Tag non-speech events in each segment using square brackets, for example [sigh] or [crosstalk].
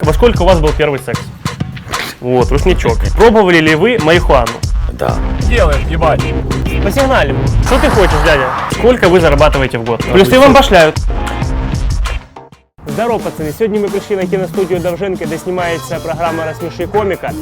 Во сколько у вас был первый секс? Вот, рушничок. Пробовали ли вы марихуану? Да. Делаем, ебать. Посигналим. Что ты хочешь, дядя? Сколько вы зарабатываете в год? Плюсы вам башляют. Здорово, пацаны. Сегодня мы пришли на киностудию Довженко, где снимается программа «Рассмеши комика».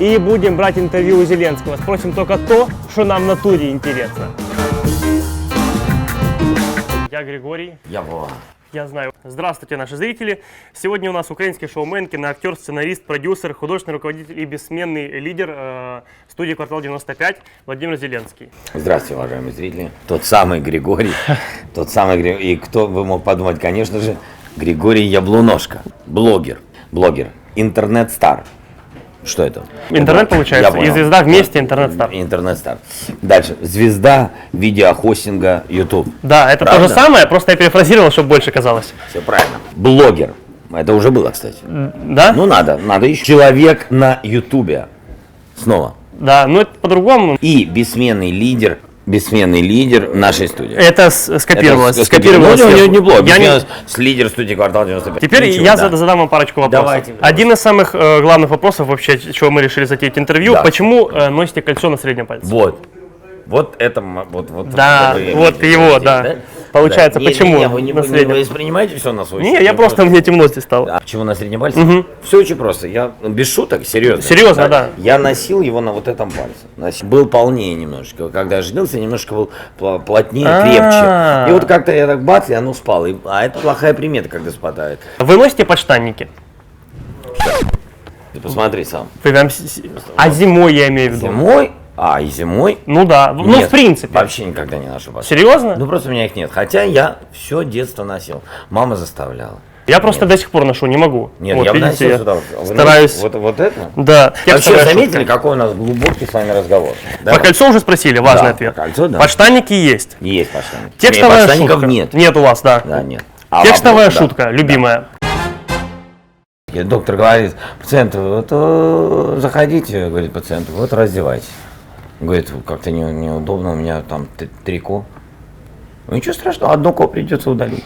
И будем брать интервью у Зеленского. Спросим только то, что нам в натуре интересно. Я Григорий. Я Вова. Я знаю. Здравствуйте, наши зрители. Сегодня у нас украинский шоумен, киноактер, сценарист, продюсер, художественный руководитель и бессменный лидер э, студии «Квартал 95» Владимир Зеленский. Здравствуйте, уважаемые зрители. Тот самый Григорий. [laughs] Тот самый Григорий. И кто бы мог подумать, конечно же, Григорий Яблуношка. Блогер. Блогер. Интернет-стар. Что это? Интернет, Я получается, и звезда вместе интернет-стар. Интернет-стар. Дальше. Звезда видеохостинга YouTube. Да, это то Правда? же самое, просто я перефразировал, чтобы больше казалось. Все правильно. Блогер. Это уже было, кстати. Да? Ну надо, надо еще. Человек на Ютубе. Снова. Да, ну это по-другому. И бессменный лидер, бессменный лидер нашей студии. Это скопировалось. Это скопировалось Ну, не блог, Я не- с лидер студии «Квартал 95». Теперь Ничего, я да. зад- задам вам парочку вопросов. Давайте. Один из самых э, главных вопросов вообще, чего мы решили затеять интервью, Да. почему э, носите кольцо на среднем пальце? Вот. Вот это, вот, вот. Да, вот имеете его, здесь, да. Получается, Не, почему Не, не, на вы не среднем? воспринимаете все на свой Не, я просто, мне темно здесь стало. А почему на среднем пальце? Все очень просто. Я без шуток, серьезно. Серьезно, да. Я носил его на вот этом пальце. Носил. Был полнее немножко. Когда я женился, немножко был плотнее, А. крепче. И вот как-то я так бац, и оно спало. И- А это плохая примета, когда спадает. Вы носите подштанники? Ты посмотри сам. Вы прям А зимой я имею в виду? Зимой? А, и зимой? Ну да, ну Нет, в принципе. Вообще никогда не ношу башки. Серьезно? Ну просто у меня их нет. Хотя я все детство носил. Мама заставляла. я просто до сих пор ношу, не могу. Нет, Вот, я видите, носил я сюда. Стараюсь. Вот, вот это? Да. Вообще текстовая заметили, какой у нас глубокий с вами разговор? Да? По кольцу уже спросили, важный Да, ответ. по кольцу, да. Подштанники есть. Есть подштанники. Текстовая Нет, подштанников шутка. нет. Нет у вас, да. Да, нет. А Текстовая вопрос, да. шутка, любимая. И Доктор говорит, пациент, вот э, заходите, говорит пациенту, вот раздевайтесь. Говорит, как-то не- неудобно, у меня там трико. Ну ничего страшного, одно ко придется удалить.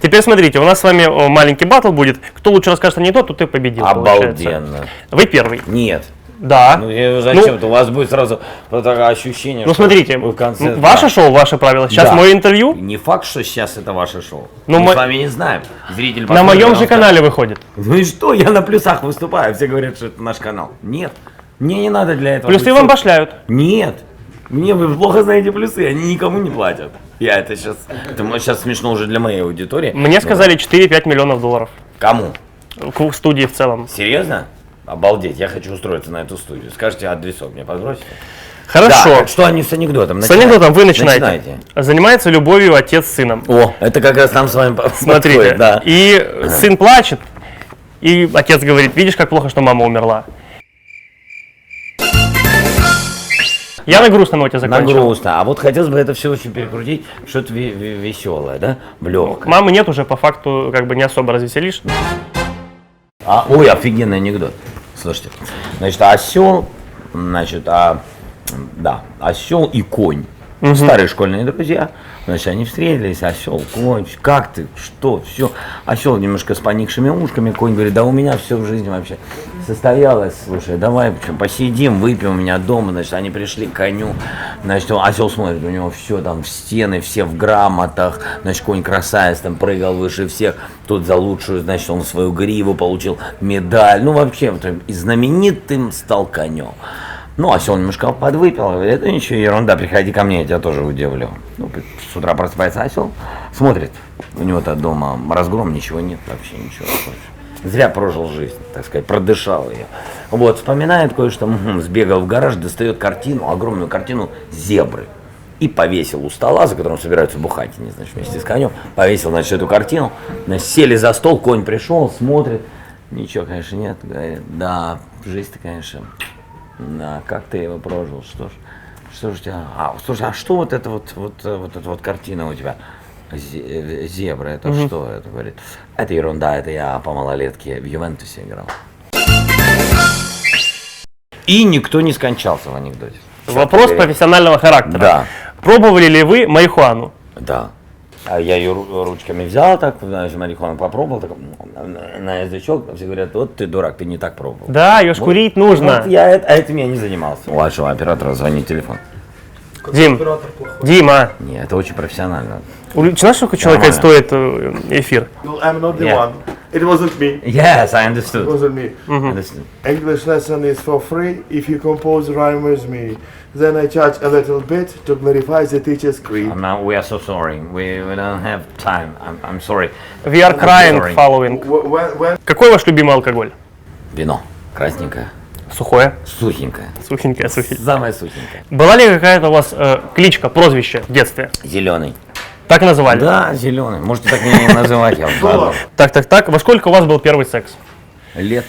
Теперь смотрите, у нас с вами маленький батл будет. Кто лучше расскажет анекдот, тот и победил. получается. Обалденно. Вы первый. Нет. Да. Ну зачем-то, у вас будет сразу ощущение, Ну смотрите, в конце... ваше да. шоу, ваше правило. Сейчас Да. мое интервью Не факт, что сейчас это ваше шоу. Ну, Мы мы- с вами не знаем. Зритель на моем же канале выходит. Ну и что, я на плюсах выступаю, все говорят, что это наш канал. Нет, мне не надо для этого. Плюсы быть вам башляют. Нет, мне вы плохо знаете плюсы, они никому не платят. Я это сейчас, это сейчас смешно уже для моей аудитории. Мне сказали 4-5 миллионов долларов. Кому? К студии в целом. Серьезно? Обалдеть, я хочу устроиться на эту студию. Скажите адресок мне подбросите? Да, Хорошо. так что они с анекдотом? С анекдотом вы начинаете. Начинайте. Занимается любовью отец с сыном. О, это как раз нам с вами Смотрите. подходит, да. И сын плачет, и отец говорит, видишь, как плохо, что мама умерла. Я на грустной ноте На закончил. грустно. А вот хотелось бы это все очень перекрутить, что-то веселое, да? В легкое. Мамы нет уже, по факту, как бы не особо развеселишь. А, ой, офигенный анекдот. Слушайте, значит, осел, значит, а, да, осел и конь. Старые школьные друзья. Значит, они встретились, осел, конь, как ты, что, все. Осел немножко с поникшими ушками, конь говорит, да у меня все в жизни вообще состоялось, слушай, давай посидим, выпьем у меня дома. Значит, они пришли к коню, значит, он- осел смотрит, у него все там в стены, все в грамотах, значит, конь красавец там прыгал выше всех, тут за лучшую, значит, он свою гриву получил, медаль, ну вообще, и знаменитым стал конем. Ну, осел немножко подвыпил, это ничего, ерунда, приходи ко мне, я тебя тоже удивлю. Ну, с утра просыпается осел, смотрит, у него-то дома разгром, ничего нет, вообще ничего. Зря прожил жизнь, так сказать, продышал ее. Вот, вспоминает кое-что, сбегал в гараж, достает картину, огромную картину зебры. И повесил у стола, за которым собираются бухать, не знаю, вместе с конем, повесил, значит, эту картину, значит, сели за стол, конь пришел, смотрит, ничего, конечно, нет, говорит, да, жизнь-то, конечно, да, как ты его прожил, что ж, что ж у тебя, а, слушай, а что вот это вот, вот, вот эта вот картина у тебя? Э, Зебра, это что? Это говорит, это ерунда, это я по малолетке в Ювентусе играл. И никто не скончался в анекдоте. Вопрос профессионального характера. Да, Пробовали ли вы марихуану? да. А я ее ру- ручками взял, так, знаешь, марихуану попробовал, так, на, язычок, все говорят, вот ты дурак, ты не так пробовал. Да, ее ж Вот- нужно. Вот я а этим я не занимался. У вашего оператора звонит телефон. Дим, Дима, Не, это очень профессионально. у- сколько человека стоит э, эфир? No, I'm not the Yeah. one. It wasn't me. Yes, I It understood. wasn't me. understood. English lesson is for free if you compose rhyme with me. Then I charge a little bit to clarify the teacher's creed. I'm not, we are so sorry. We, we don't have time. I'm, I'm sorry. We are crying sorry. following. Wh- When, when Какой ваш любимый алкоголь? Вино. Красненькое. Сухое? Сухенькое. Сухенькое, сухенькое. Самое сухенькое. Была ли какая-то у вас э, кличка, прозвище в детстве? Зеленый. Так называли? Да, зеленый. Можете так меня не называть, я вам. Так, так, так. Во сколько у вас был первый секс? Лет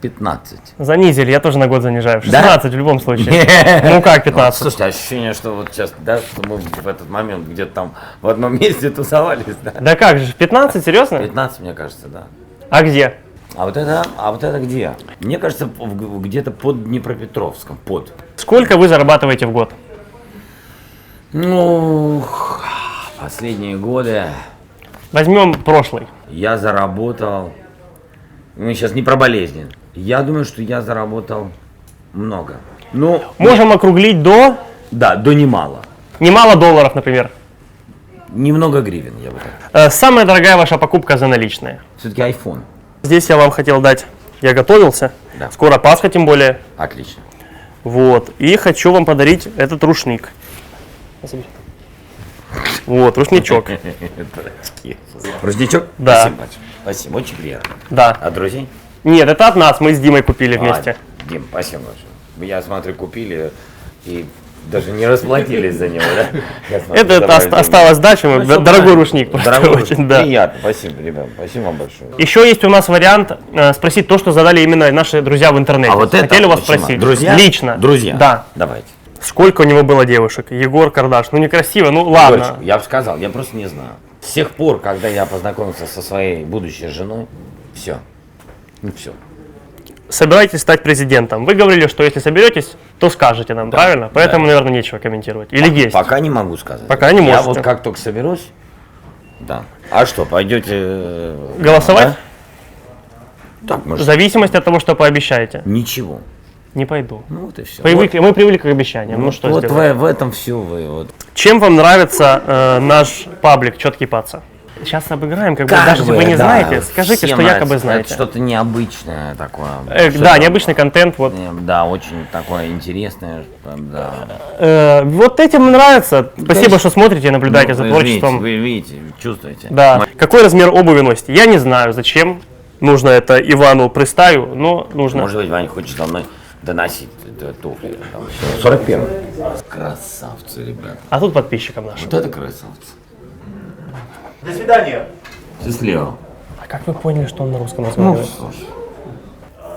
15. Занизили, я тоже на год занижаю. Да? 16 в любом случае. [laughs] Ну как 15? Слушайте, ощущение, что вот сейчас, да, что мы в этот момент где-то там в одном [laughs] месте тусовались, да? Да как же, 15, серьезно? 15, мне кажется, да. А где? А вот это, а вот это где? Мне кажется, где-то под Днепропетровском, под. Сколько вы зарабатываете в год? Ну, последние годы Возьмем прошлый. я заработал, мы сейчас не про болезни, я думаю, что я заработал много. Ну, Можем округлить до да, до немало. немало долларов, например. Немного гривен, я бы так. Э, Самая дорогая ваша покупка за наличные. Все-таки iPhone. Здесь я вам хотел дать, я готовился. Да. Скоро Пасха тем более. Отлично. Вот. И хочу вам подарить этот рушник. Забери. Вот, рушничок. Рождичок? Да. Спасибо. Спасибо, очень приятно. Да. От друзей? Нет, это от нас, мы с Димой купили вместе. А, Дим, спасибо большое. Я смотрю, купили и даже не расплатились за него, да? [laughs] Это, это забрали ост- деньги. осталось дачей, мы- Ну, дорогой рушник. Дорогой [laughs] рушник. Приятно, спасибо, ребят, спасибо вам большое. Еще есть у нас вариант э, спросить то, что задали именно наши друзья в интернете. А вот это Хотели вас спросить? Друзья? Лично. Друзья? Да. Давайте. Сколько у него было девушек? Егор Кардаш. Ну некрасиво, ну ладно. Я бы сказал, я просто не знаю. С тех пор, когда я познакомился со своей будущей женой, все. Ну все. Собираетесь стать президентом. Вы говорили, что если соберетесь, то скажете нам, правильно? Поэтому, наверное, нечего комментировать. Или есть? Пока не могу сказать. Пока не Я можете. вот как только соберусь, да. А что, пойдете... э, Голосовать? да? Так, может, В зависимости от того, что пообещаете. ничего. Не пойду. Ну вот и все. Привыкли, мы привыкли к обещаниям. Ну, что вот сделать? в, в этом все вы. Вот. Чем вам нравится э, наш паблик Четкий Паца? Сейчас обыграем, как бы, Как даже бы, вы не да, знаете, скажите, что якобы нравится. знаете. Это что-то необычное такое. Э, Что да, необычный контент. Вот. э, Да, очень такое интересное. Да. Э, вот этим нравится. Спасибо, Конечно. что смотрите и наблюдаете Ну, за вы творчеством. Видите, вы видите, чувствуете. Да. Какой размер обуви носите? Я не знаю, зачем нужно это Ивану Пристаю, но нужно. Может быть, Ваня хочет со мной доносить туфли. там всё. 41. Красавцы, ребят. А тут подписчикам нашим. Вот это красавцы. До свидания. Счастливо. А как вы поняли, что он на русском Ну, разговаривает? слушай.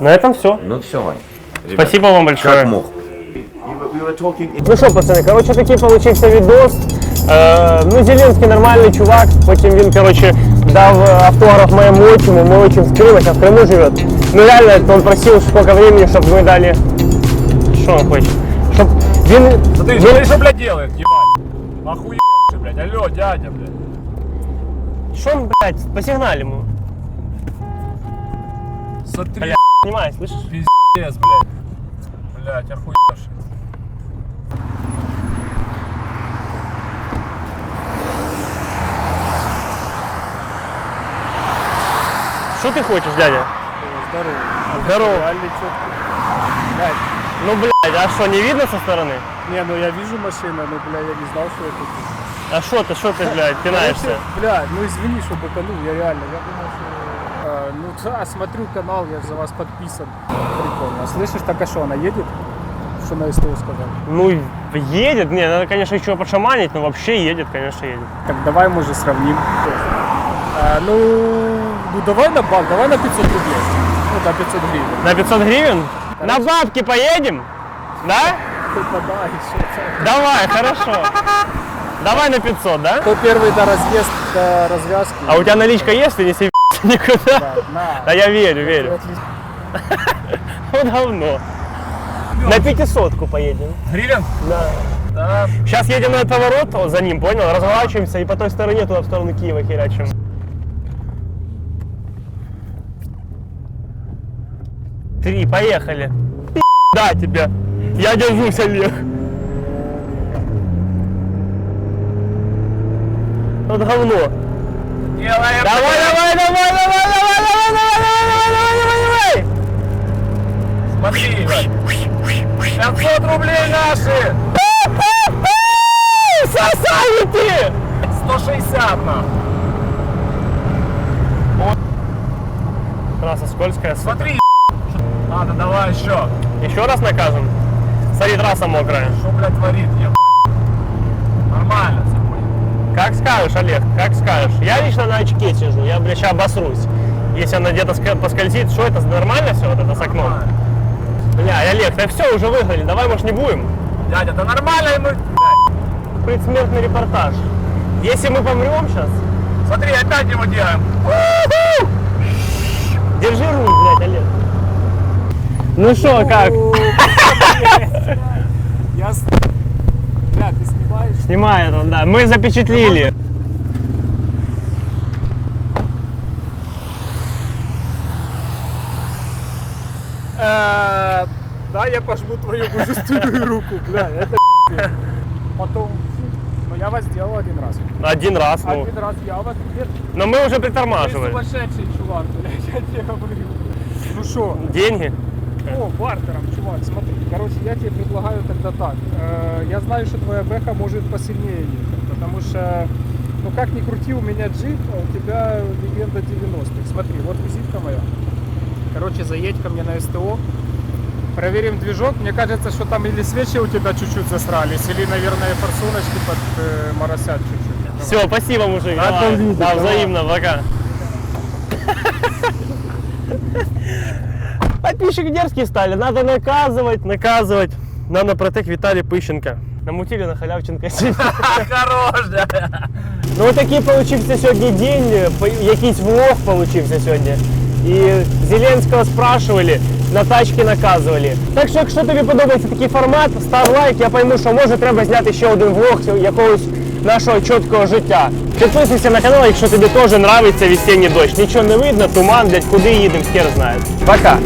На этом все. Ну все, Вань. Ребят, Спасибо вам большое. Как мог. We were, we were talking in Ну що, пацани, коротше, такий получився відос. Е, ну, Зеленський нормальний чувак. Потім він, коротше, дав е, автограф моєму отчиму. Мой отчим в Крыму, сейчас в Крыму живет. Ну реально, он просил сколько времени, чтобы мы дали... Что он хочет? Чтоб він... Ты він- смотри, что, блядь, делает, ебать. Охуевший, блядь, алло, дядя, блядь. Что он, блядь, по сигнале ему? Смотри, Бля. Снимай, слышишь? пиздец, блядь. Блядь, охуевший. Что ты хочешь, дядя? Здорово. Здорово. Блядь, Ну, блядь, а что, не видно со стороны? не, ну я вижу машину, но, бля, я не знал, что это. А что ты, что ты, блядь, пинаешься? Бля, ну извини, что быканул, я реально, я думал, что... а, ну да, смотрю канал, я же за вас подписан. Прикольно. А слышишь, так а что, она едет? Что на СТО сказал? Ну, едет, не, надо, конечно, еще подшаманить, но вообще едет, конечно, едет. Так давай, может, сравним. А, ну, ну давай на бак, давай на 500 рублей. Ну, на 500 гривен. На 500 гривен? На бабки поедем? Да? Типа, да, еще. Давай, хорошо. Давай на 500, да? Кто первый до разъезд, до развязки? А у тебя наличка есть, ты не съебись никуда? Да, на. Да я верю, верю. [laughs] Ну давно. На пятисотку поедем. Гривен? Да. Да. Сейчас едем на этот поворот, вот за ним, понял? Разворачиваемся и по той стороне туда, в сторону Киева херачим. Три, поехали. Да, тебя. Я держусь, Олег. Вот говно. Делаем. Давай, давай, давай, давай, давай, давай, давай, давай, давай, давай, давай. Смотри, Иван. 500 рублей наши. Сосалите! 160 на. Трасса скользкая. Смотри. Ладно, давай еще. Еще раз накажем. Смотри, трасса мокрая. Что, блядь, творит, ебать? Как скажешь, Олег, как скажешь. Я лично на очке сижу, я, бля, сейчас обосрусь. Если она где-то поскользит, что это, нормально все, вот это с окном? Бля, Олег, да все, уже выиграли, давай, может, не будем? Дядя, да нормально и мы... блядь. Предсмертный репортаж. Если мы помрем сейчас, Смотри, опять его делаем. держи руль, блядь, Олег. Ну что, как? [laughs] Я... Бля, ты снимаешь? Снимает он, да. Мы запечатлели. Э, Да, я пожму твою мужественную руку, бля, это. Потом, ну я вас сделал один раз. Один раз, ну. Один раз я вас, Но мы уже ты притормаживали. сумасшедший чувак, блядь, я тебе говорю. Ну что, Деньги? О, бартером, чувак, смотри, короче, я тебе предлагаю тогда так. Э, Я знаю, что твоя бэха может посильнее ехать, потому что, ну как ни крути, у меня джип, а у тебя легенда 90-х. Смотри, вот визитка моя. Короче, заедь ко мне на СТО, проверим движок. Мне кажется, что там или свечи у тебя чуть-чуть засрались, или, наверное, форсуночки под э, моросят чуть-чуть. Все, спасибо, мужик. Рад Давай. Да, давай. взаимно, пока. [laughs] Подписчики дерзкие стали. Надо наказывать, наказывать. Нанопротек Виталий Пыщенко. Намутили на халявченка. [laughs] Хорош, да. Ну от такий получився сьогодні день, по- якийсь влог получився сьогодні. І Зеленського спрашивали, на тачки наказували. Так що, якщо тобі подобається такий формат, став лайк, я пойму, що може треба зняти ще один влог цього- якогось нашого чіткого життя. Підписуйся на канал, якщо тобі теж подобається весенній дощ. Нічого не видно, туман, блядь, куди їдемо, хер знає. Пока.